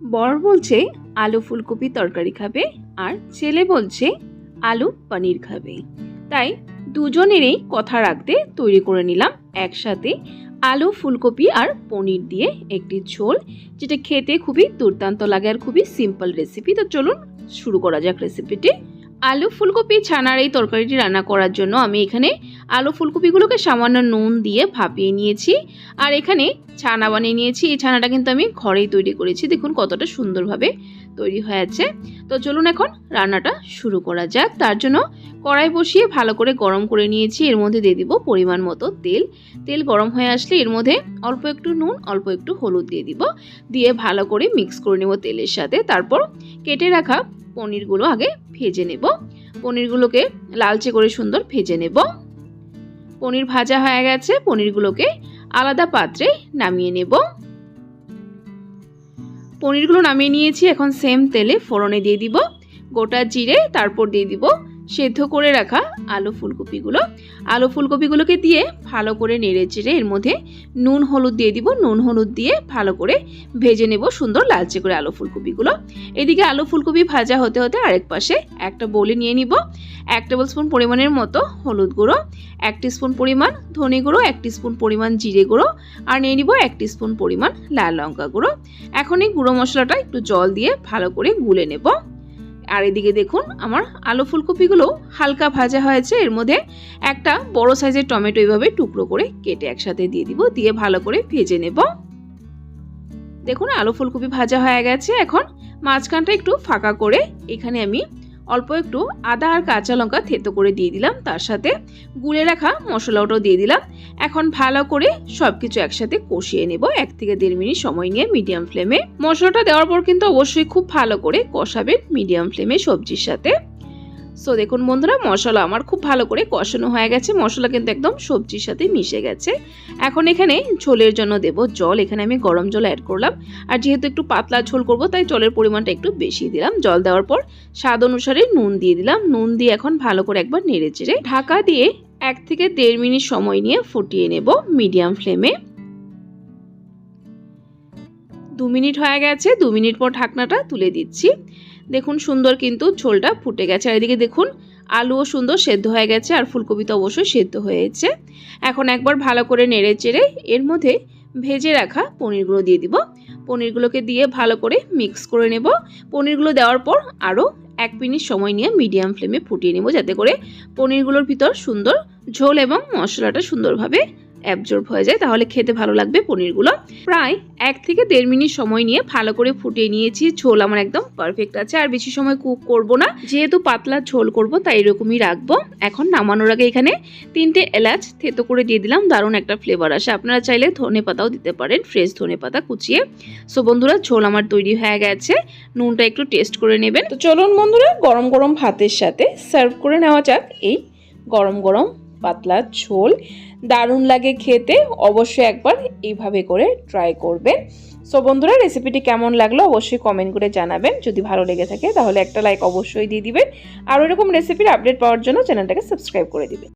বর বলছে, আলু ফুলকপি তরকারি খাবে আর ছেলে বলছে, আলু পনির খাবে। তাই দুজনেরই কথা রাখতে তৈরি করে নিলাম একসাথে আলু ফুলকপি আর পনির দিয়ে একটি ঝোল, যেটা খেতে খুবই দুর্দান্ত লাগে আর খুবই সিম্পল রেসিপি তো চলুন শুরু করা যাক রেসিপিটি আলু ফুলকপি, ছানার এই তরকারিটি রান্না করার জন্য আমি এখানে আলু ফুলকপিগুলোকে সামান্য নুন দিয়ে ভাপিয়ে নিয়েছি আর এখানে ছানা বানিয়ে নিয়েছি। এই ছানাটা কিন্তু আমি ঘরেই তৈরি করেছি। দেখুন কতটা সুন্দরভাবে তৈরি হয়েছে। তো চলুন এখন রান্নাটা শুরু করা যাক। তার জন্য কড়াই বসিয়ে ভালো করে গরম করে নিয়েছি। এর মধ্যে দিয়ে দিব পরিমাণ মতো তেল। তেল গরম হয়ে আসলে এর মধ্যে অল্প একটু নুন, অল্প একটু হলুদ দিয়ে দিব। দিয়ে ভালো করে মিক্স করে নেব তেলের সাথে। তারপর কেটে রাখা পনিরগুলো আগে ভেজে নেব। পনিরগুলোকে লালচে করে সুন্দর ভেজে নেব। পনির ভাজা হয়ে গেছে, পনিরগুলোকে আলাদা পাত্রে নামিয়ে নেব। পনিরগুলো নামিয়ে নিয়েছি, এখন সেম তেলে ফোড়নে দিয়ে দিব। গোটা জিরে, তারপর দিয়ে দিব সেদ্ধ করে রাখা আলু ফুলকপিগুলো। আলু ফুলকপিগুলোকে দিয়ে ভালো করে নেড়ে চেড়ে এর মধ্যে নুন, হলুদ দিয়ে দিব। নুন, হলুদ দিয়ে ভালো করে ভেজে নেব সুন্দর লালচে করে আলু ফুলকপিগুলো। এদিকে আলু ফুলকপি ভাজা হতে হতে আরেক পাশে একটা বলে নিয়ে নিব। এক টেবিল স্পুন পরিমাণের মতো হলুদ গুঁড়ো, এক স্পুন পরিমাণ ধনে গুঁড়ো, এক স্পুন পরিমাণ জিরে গুঁড়ো আর নিয়ে নিব এক স্পুন পরিমাণ লাল লঙ্কা গুঁড়ো। এখন এই গুঁড়ো মশলাটা একটু জল দিয়ে ভালো করে গুলে নেব। আর এদিকে দেখুন, আমার আলু ফুলকপিগুলো হালকা ভাজা হয়েছে। এর মধ্যে একটা বড় সাইজের টমেটো এইভাবে টুকরো করে কেটে একসাথে দিয়ে দিব, দিয়ে ভালো করে ভেজে নেব। দেখুন, আলু ফুলকপি ভাজা হয়ে গেছে। এখন মাঝখানটা একটু ফাঁকা করে এখানে আমি অল্প একটু আদা আর কাঁচা লঙ্কা থেতো করে দিয়ে দিলাম, তার সাথে গুলে রাখা মশলাটাও দিয়ে দিলাম। এখন ভালো করে সব কিছু একসাথে কষিয়ে নেব, এক থেকে দেড় মিনিট সময় নিয়ে মিডিয়াম ফ্লেমে। মশলাটা দেওয়ার পর কিন্তু অবশ্যই খুব ভালো করে কষাবেন মিডিয়াম ফ্লেমে সবজির সাথে। সো দেখুন বন্ধুরা, মশলা আমার খুব ভালো করে কষানো হয়ে গেছে। মশলা কিন্তু একদম সবজির সাথে মিশে গেছে। এখন এখানে ঝোলের জন্য দেব জল। এখানে আমি গরম জল অ্যাড করলাম। আর যেহেতু একটু পাতলা ঝোল করব, তাই জলের পরিমাণটা একটু বেশি দিলাম। জল দেওয়ার পর স্বাদ অনুসারে নুন দিয়ে দিলাম। নুন দিয়ে এখন ভালো করে একবার নেড়ে চেড়ে ঢাকা দিয়ে এক থেকে দেড় মিনিট সময় নিয়ে ফুটিয়ে নেব মিডিয়াম ফ্লেমে। দু মিনিট হয়ে গেছে। দু মিনিট পর ঢাকনাটা তুলে দিচ্ছি। দেখুন সুন্দর কিন্তু ঝোলটা ফুটে গেছে। আর এদিকে দেখুন, আলুও সুন্দর সেদ্ধ হয়ে গেছে আর ফুলকপি তো অবশ্যই সেদ্ধ হয়েছে। এখন একবার ভালো করে নেড়ে চেড়ে এর মধ্যে ভেজে রাখা পনিরগুলো দিয়ে দিব। পনিরগুলোকে দিয়ে ভালো করে মিক্স করে নেব। পনিরগুলো দেওয়ার পর আরও এক মিনিট সময় নিয়ে মিডিয়াম ফ্লেমে ফুটিয়ে নেব যাতে করে পনিরগুলোর ভিতর সুন্দর ঝোল এবং মশলাটা সুন্দরভাবে অ্যাবজর্ব হয়ে যায়, তাহলে খেতে ভালো লাগবে পনিরগুলো। প্রায় এক থেকে দেড় মিনিট সময় নিয়ে ভালো করে ফুটিয়ে নিয়েছি, ঝোল আমার একদম পারফেক্ট আছে, আর বেশি সময় কুক করব না। যেহেতু পাতলা ঝোল করব, তাই এরকমই রাখব। এখন নামানোর আগে এখানে তিনটে এলাচ থেতো করে দিয়ে দিলাম, দারুণ একটা ফ্লেভার আসে। আপনারা চাইলে ধনে পাতাও দিতে পারেন ফ্রেশ ধনে পাতা কুচিয়ে। সো বন্ধুরা, ঝোল আমার তৈরি হয়ে গেছে, নুনটা একটু টেস্ট করে নেবেন। তো চলুন বন্ধুরা, গরম গরম ভাতের সাথে সার্ভ করে নেওয়া যাক এই গরম গরম পাতলা ঝোল। দারুণ লাগে খেতে, অবশ্যই একবার এইভাবে করে ট্রাই করবেন। সো বন্ধুরা রেসিপিটি কেমন লাগল অবশ্যই কমেন্ট করে জানাবেন। যদি ভালো লেগে থাকে, তাহলে একটা লাইক অবশ্যই দিয়ে দিবেন। আর এরকম রেসিপির আপডেট পাওয়ার জন্য চ্যানেলটাকে সাবস্ক্রাইব করে দিবেন।